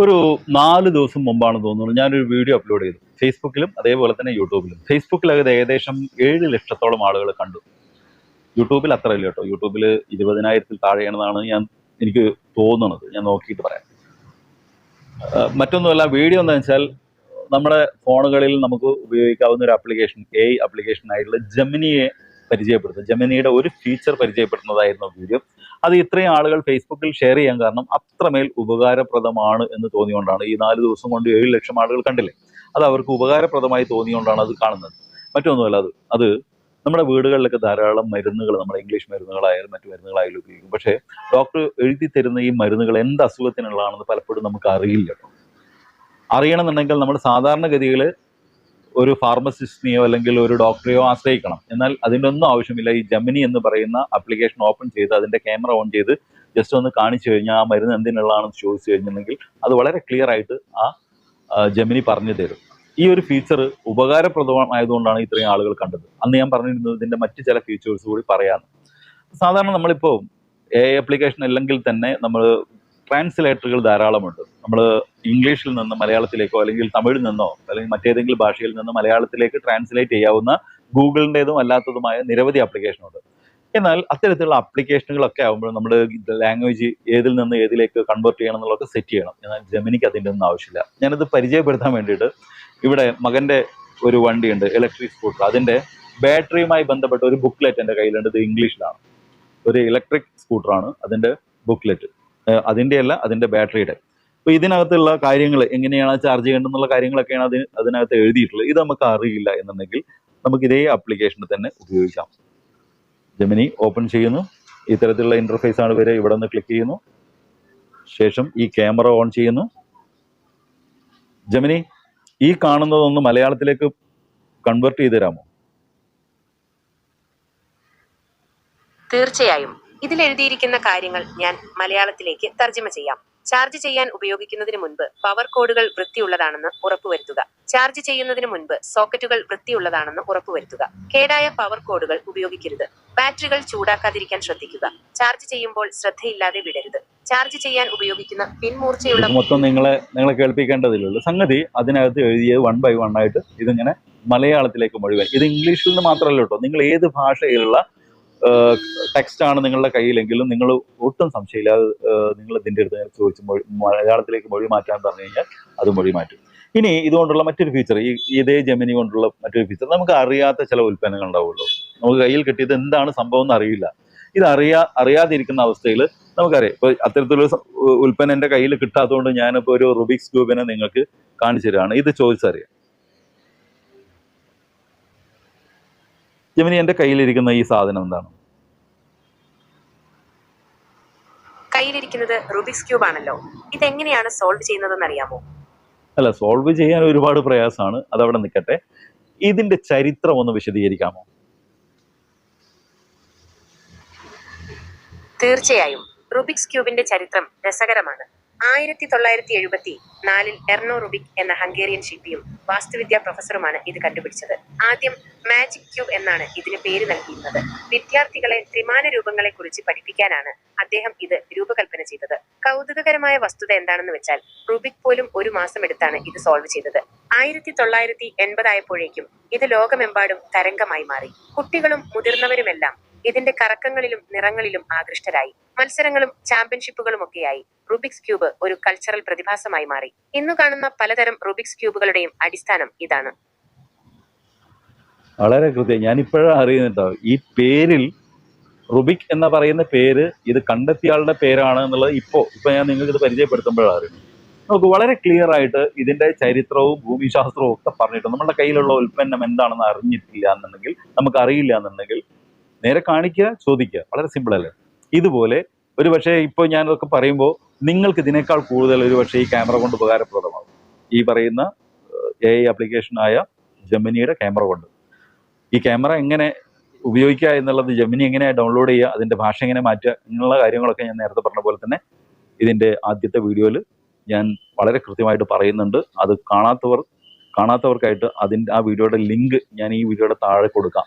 ഒരു നാല് ദിവസം മുമ്പാണ് തോന്നുന്നു ഞാനൊരു വീഡിയോ അപ്ലോഡ് ചെയ്തു. ഫേസ്ബുക്കിലും അതേപോലെ തന്നെ യൂട്യൂബിലും ഫേസ്ബുക്കിൽ അത് ഏകദേശം ഏഴ് ലക്ഷത്തോളം ആളുകൾ കണ്ടു. യൂട്യൂബിൽ അത്ര ഇല്ല കേട്ടോ. യൂട്യൂബിൽ ഇരുപതിനായിരത്തിൽ താഴെയാണെന്നാണ് ഞാൻ എനിക്ക് തോന്നുന്നത്. ഞാൻ നോക്കിയിട്ട് പറയാം. മറ്റൊന്നുമല്ല വീഡിയോ എന്താ വെച്ചാൽ നമ്മുടെ ഫോണുകളിൽ നമുക്ക് ഉപയോഗിക്കാവുന്ന ഒരു ആപ്ലിക്കേഷൻ എ ആപ്ലിക്കേഷൻ ആയിട്ടുള്ള ജെമിനിയെ പരിചയപ്പെടുത്തും. ജമിനിയുടെ ഒരു ഫീച്ചർ പരിചയപ്പെടുത്തുന്നതായിരുന്നു വീഡിയോ അത് ഇത്രയും ആളുകൾ ഫേസ്ബുക്കിൽ ഷെയർ ചെയ്യാൻ കാരണം അത്രമേൽ ഉപകാരപ്രദമാണ് എന്ന് തോന്നിയുകൊണ്ടാണ് ഈ നാല് ദിവസം കൊണ്ട് ഏഴ് ലക്ഷം ആളുകൾ കണ്ടില്ലേ? അത് അവർക്ക് ഉപകാരപ്രദമായി തോന്നിയുകൊണ്ടാണ് അത് കാണുന്നത്. മറ്റൊന്നുമല്ല അത് അത് നമ്മുടെ വീടുകളിലൊക്കെ ധാരാളം മരുന്നുകൾ നമ്മുടെ ഇംഗ്ലീഷ് മരുന്നുകളായാലും മറ്റു മരുന്നുകളായാലും ഉപയോഗിക്കും. പക്ഷേ ഡോക്ടർ എഴുതി തരുന്ന ഈ മരുന്നുകൾ എന്ത് അസുഖത്തിനുള്ളതാണെന്ന് പലപ്പോഴും നമുക്ക് അറിയില്ല. അറിയണമെന്നുണ്ടെങ്കിൽ നമ്മൾ സാധാരണഗതിയിൽ ഒരു ഫാർമസിസ്റ്റിനെയോ അല്ലെങ്കിൽ ഒരു ഡോക്ടറെയോ ആശ്രയിക്കണം. എന്നാൽ അതിന്റെ ഒന്നും ആവശ്യമില്ല. ഈ ജമിനി എന്ന് പറയുന്ന ആപ്ലിക്കേഷൻ ഓപ്പൺ ചെയ്ത് അതിന്റെ ക്യാമറ ഓൺ ചെയ്ത് ജസ്റ്റ് ഒന്ന് കാണിച്ചു കഴിഞ്ഞാൽ ആ മരുന്ന് എന്തിനുള്ളതാണെന്ന് ചോദിച്ചു കഴിഞ്ഞിട്ടുണ്ടെങ്കിൽ അത് വളരെ ക്ലിയർ ആയിട്ട് ആ ജമിനി പറഞ്ഞു തരും. ഈ ഒരു ഫീച്ചർ ഉപകാരപ്രദമായതുകൊണ്ടാണ് ഇത്രയും ആളുകൾ കണ്ടത്. അന്ന് ഞാൻ പറഞ്ഞിരുന്നത് ഇതിന്റെ മറ്റ് ചില ഫീച്ചേഴ്സ് കൂടി പറയാം. സാധാരണ നമ്മളിപ്പോൾ എ ആപ്ലിക്കേഷൻ അല്ലെങ്കിൽ തന്നെ നമ്മൾ ട്രാൻസ്ലേറ്ററുകൾ ധാരാളമുണ്ട്. നമ്മൾ ഇംഗ്ലീഷിൽ നിന്ന് മലയാളത്തിലേക്കോ അല്ലെങ്കിൽ തമിഴിൽ നിന്നോ അല്ലെങ്കിൽ മറ്റേതെങ്കിലും ഭാഷയിൽ നിന്ന് മലയാളത്തിലേക്ക് ട്രാൻസ്ലേറ്റ് ചെയ്യാവുന്ന ഗൂഗിളിന്റെതും അല്ലാത്തതുമായ നിരവധി ആപ്ലിക്കേഷനുണ്ട് എന്നാൽ അത്തരത്തിലുള്ള ആപ്ലിക്കേഷനുകളൊക്കെ ആകുമ്പോൾ നമ്മൾ ലാംഗ്വേജ് ഏതിൽ നിന്ന് ഏതിലേക്ക് കൺവേർട്ട് ചെയ്യണം എന്നുള്ളതൊക്കെ സെറ്റ് ചെയ്യണം. എന്നാൽ ജെമിനിക്ക് അതിന്റെ ഒന്നും ആവശ്യമില്ല. ഞാനത് പരിചയപ്പെടുത്താൻ വേണ്ടിയിട്ട് ഇവിടെ മകന്റെ ഒരു വണ്ടിയുണ്ട് ഇലക്ട്രിക് സ്കൂട്ടർ അതിന്റെ ബാറ്ററിയുമായി ബന്ധപ്പെട്ട ഒരു ബുക്ക്ലെറ്റ് എന്റെ കയ്യിലുണ്ട്. ഇത് ഇംഗ്ലീഷിലാണ്. ഒരു ഇലക്ട്രിക് സ്കൂട്ടറാണ് അതിന്റെ ബുക്ക്ലെറ്റ് അതിന്റെ അല്ല അതിന്റെ ബാറ്ററിയുടെ അപ്പോൾ ഇതിനകത്തുള്ള കാര്യങ്ങൾ എങ്ങനെയാണ് ചാർജ് ചെയ്യേണ്ടതെന്നുള്ള കാര്യങ്ങളൊക്കെയാണ് അതിന് അതിനകത്ത് എഴുതിയിട്ടുള്ളത്. ഇത് നമുക്ക് അറിയില്ല എന്നുണ്ടെങ്കിൽ നമുക്ക് ഇതേ ആപ്ലിക്കേഷനിൽ തന്നെ ഉപയോഗിക്കാം. ജെമിനി ഓപ്പൺ ചെയ്യുന്നു. ഇത്തരത്തിലുള്ള ഇന്റർഫേസ് ആണ് വരെ ഇവിടെ നിന്ന് ക്ലിക്ക് ചെയ്യുന്നു. ശേഷം ഈ ക്യാമറ ഓൺ ചെയ്യുന്നു. ജെമിനി ഈ കാണുന്നതൊന്ന് മലയാളത്തിലേക്ക് കൺവേർട്ട് ചെയ്ത് തരാമോ? തീർച്ചയായും. ഇതിൽ എഴുതിയിരിക്കുന്ന കാര്യങ്ങൾ ഞാൻ മലയാളത്തിലേക്ക് തർജമ ചെയ്യാം. ചാർജ് ചെയ്യാൻ ഉപയോഗിക്കുന്നതിന് മുൻപ് പവർ കോഡുകൾ വൃത്തിയുള്ളതാണെന്ന് ഉറപ്പുവരുത്തുക. ചാർജ് ചെയ്യുന്നതിന് മുൻപ് സോക്കറ്റുകൾ വൃത്തിയുള്ളതാണെന്ന് ഉറപ്പുവരുത്തുക. കേടായ പവർ കോഡുകൾ ഉപയോഗിക്കരുത്. ബാറ്ററികൾ ചൂടാക്കാതിരിക്കാൻ ശ്രദ്ധിക്കുക. ചാർജ് ചെയ്യുമ്പോൾ ശ്രദ്ധയില്ലാതെ വിടരുത്. ചാർജ് ചെയ്യാൻ ഉപയോഗിക്കുന്ന പിൻമൂർച്ചയുള്ള മൊത്തം നിങ്ങളെ നിങ്ങളെ കേൾപ്പിക്കേണ്ടതിലുള്ളൂ. സംഗതി അതിനകത്ത് എഴുതിയത് വൺ ബൈ വൺ ആയിട്ട് ഇതിങ്ങനെ മലയാളത്തിലേക്ക് മുഴുവൻ ഇത് ഇംഗ്ലീഷിൽ നിന്ന് മാത്രമല്ല കേട്ടോ. നിങ്ങൾ ഏത് ഭാഷയിലുള്ള ടെക്സ്റ്റ് ആണ് നിങ്ങളുടെ കയ്യിലെങ്കിലും നിങ്ങൾ ഒട്ടും സംശയമില്ലാതെ നിങ്ങൾ ഇതിന്റെ അടുത്ത് ചോദിച്ച് മൊഴി മലയാളത്തിലേക്ക് മൊഴി മാറ്റാൻ പറഞ്ഞു കഴിഞ്ഞാൽ അത് മൊഴി മാറ്റും. ഇനി ഇതുകൊണ്ടുള്ള മറ്റൊരു ഫീച്ചർ ഈ ഇതേ ജമിനി കൊണ്ടുള്ള മറ്റൊരു ഫീച്ചർ നമുക്ക് അറിയാത്ത ചില ഉൽപ്പന്നങ്ങൾ ഉണ്ടാവുള്ളൂ നമുക്ക് കയ്യിൽ കിട്ടിയത് എന്താണ് സംഭവം എന്ന് അറിയില്ല. ഇത് അറിയാ അറിയാതിരിക്കുന്ന അവസ്ഥയിൽ നമുക്കറിയാം. ഇപ്പൊ അത്തരത്തിലൊരു ഉൽപ്പന്നം എന്റെ കയ്യിൽ കിട്ടാത്തതുകൊണ്ട് ഞാനിപ്പോൾ ഒരു റുബിക്സ് ക്യൂബിനെ നിങ്ങൾക്ക് കാണിച്ചു തരികയാണ് ഇത് ചോദിച്ചറിയാം. ജമിനി എന്റെ കയ്യിലിരിക്കുന്ന ഈ സാധനം എന്താണ്? കയ്യിലിരിക്കുന്നത് റുബിക്സ് ക്യൂബ് ആണല്ലോ. ഇതെങ്ങനെയാണ് സോൾവ് ചെയ്യുന്നതെന്ന് അറിയാമോ അല്ല സോൾവ് ചെയ്യാൻ ഒരുപാട് പ്രയാസമാണ്. അതവിടെ നിൽക്കട്ടെ. ഇതിന്റെ ചരിത്രം ഒന്ന് വിശദീകരിക്കാമോ? തീർച്ചയായും. റുബിക്സ് ക്യൂബിന്റെ ചരിത്രം രസകരമാണ്. ആയിരത്തി തൊള്ളായിരത്തി എഴുപത്തി നാലിൽ എർണോ റുബിക് എന്ന ഹംഗേറിയൻ ശില്പിയും വാസ്തുവിദ്യാ പ്രൊഫസറുമാണ് ഇത് കണ്ടുപിടിച്ചത്. ആദ്യം മാജിക് ക്യൂബ് എന്നാണ് ഇതിന് പേര് നൽകിയിരുന്നത്. വിദ്യാർത്ഥികളെ ത്രിമാന രൂപങ്ങളെ കുറിച്ച് പഠിപ്പിക്കാനാണ് അദ്ദേഹം ഇത് രൂപകൽപ്പന ചെയ്തത്. കൗതുകകരമായ വസ്തുത എന്താണെന്ന് വെച്ചാൽ റുബിക് പോലും ഒരു മാസം എടുത്താണ് ഇത് സോൾവ് ചെയ്തത്. ആയിരത്തി തൊള്ളായിരത്തി എൺപതായപ്പോഴേക്കും ഇത് ലോകമെമ്പാടും തരംഗമായി മാറി. കുട്ടികളും മുതിർന്നവരുമെല്ലാം ഇതിന്റെ കറക്കങ്ങളിലും നിറങ്ങളിലും ആകൃഷ്ടരായി. മത്സരങ്ങളും ചാമ്പ്യൻഷിപ്പുകളും ഒക്കെയായി റുബിക്സ് ക്യൂബ് ഒരു കൾച്ചറൽ പ്രതിഭാസമായി മാറി. ഇന്നു കാണുന്ന പലതരം റുബിക്സ് ക്യൂബുകളുടെയും അടിസ്ഥാനം ഇതാണ്. വളരെ കൃത്യം. ഞാനിപ്പോഴാണ് അറിയുന്നുണ്ടോ ഈ പേരിൽ റുബിക് എന്ന പറയുന്ന പേര് ഇത് കണ്ടെത്തിയാളുടെ പേരാണ് എന്നുള്ളത് ഇപ്പോൾ ഇപ്പൊ ഞാൻ നിങ്ങൾക്ക് ഇത് പരിചയപ്പെടുത്തുമ്പോഴാണ് അറിയുന്നത്. നമുക്ക് വളരെ ക്ലിയർ ആയിട്ട് ഇതിന്റെ ചരിത്രവും ഭൂമിശാസ്ത്രവും ഒക്കെ പറഞ്ഞിട്ട് നമ്മുടെ കയ്യിലുള്ള ഉൽപ്പന്നം എന്താണെന്ന് അറിഞ്ഞിട്ടില്ല എന്നുണ്ടെങ്കിൽ നമുക്ക് അറിയില്ല എന്നുണ്ടെങ്കിൽ നേരെ കാണിക്കുക ചോദിക്കുക. വളരെ സിമ്പിൾ അല്ലേ? ഇതുപോലെ ഒരു പക്ഷേ ഇപ്പോൾ ഞാനതൊക്കെ പറയുമ്പോൾ നിങ്ങൾക്ക് ഇതിനേക്കാൾ കൂടുതൽ ഒരു പക്ഷേ ഈ ക്യാമറ കൊണ്ട് ഉപകാരപ്രദമാകും. ഈ പറയുന്ന എ ഐ ആപ്ലിക്കേഷനായ ജമിനിയുടെ ക്യാമറ കൊണ്ട്. ഈ ക്യാമറ എങ്ങനെ ഉപയോഗിക്കുക എന്നുള്ളത് ജമിനി എങ്ങനെ ഡൗൺലോഡ് ചെയ്യുക അതിന്റെ ഭാഷ എങ്ങനെ മാറ്റുക ഇങ്ങനെയുള്ള കാര്യങ്ങളൊക്കെ ഞാൻ നേരത്തെ പറഞ്ഞ പോലെ തന്നെ ഇതിന്റെ ആദ്യത്തെ വീഡിയോയിൽ ഞാൻ വളരെ കൃത്യമായിട്ട് പറയുന്നുണ്ട്. അത് കാണാത്തവർ കാണാത്തവർക്കായിട്ട് അതിന്റെ ആ വീഡിയോയുടെ ലിങ്ക് ഞാൻ ഈ വീഡിയോയുടെ താഴെ കൊടുക്കാം.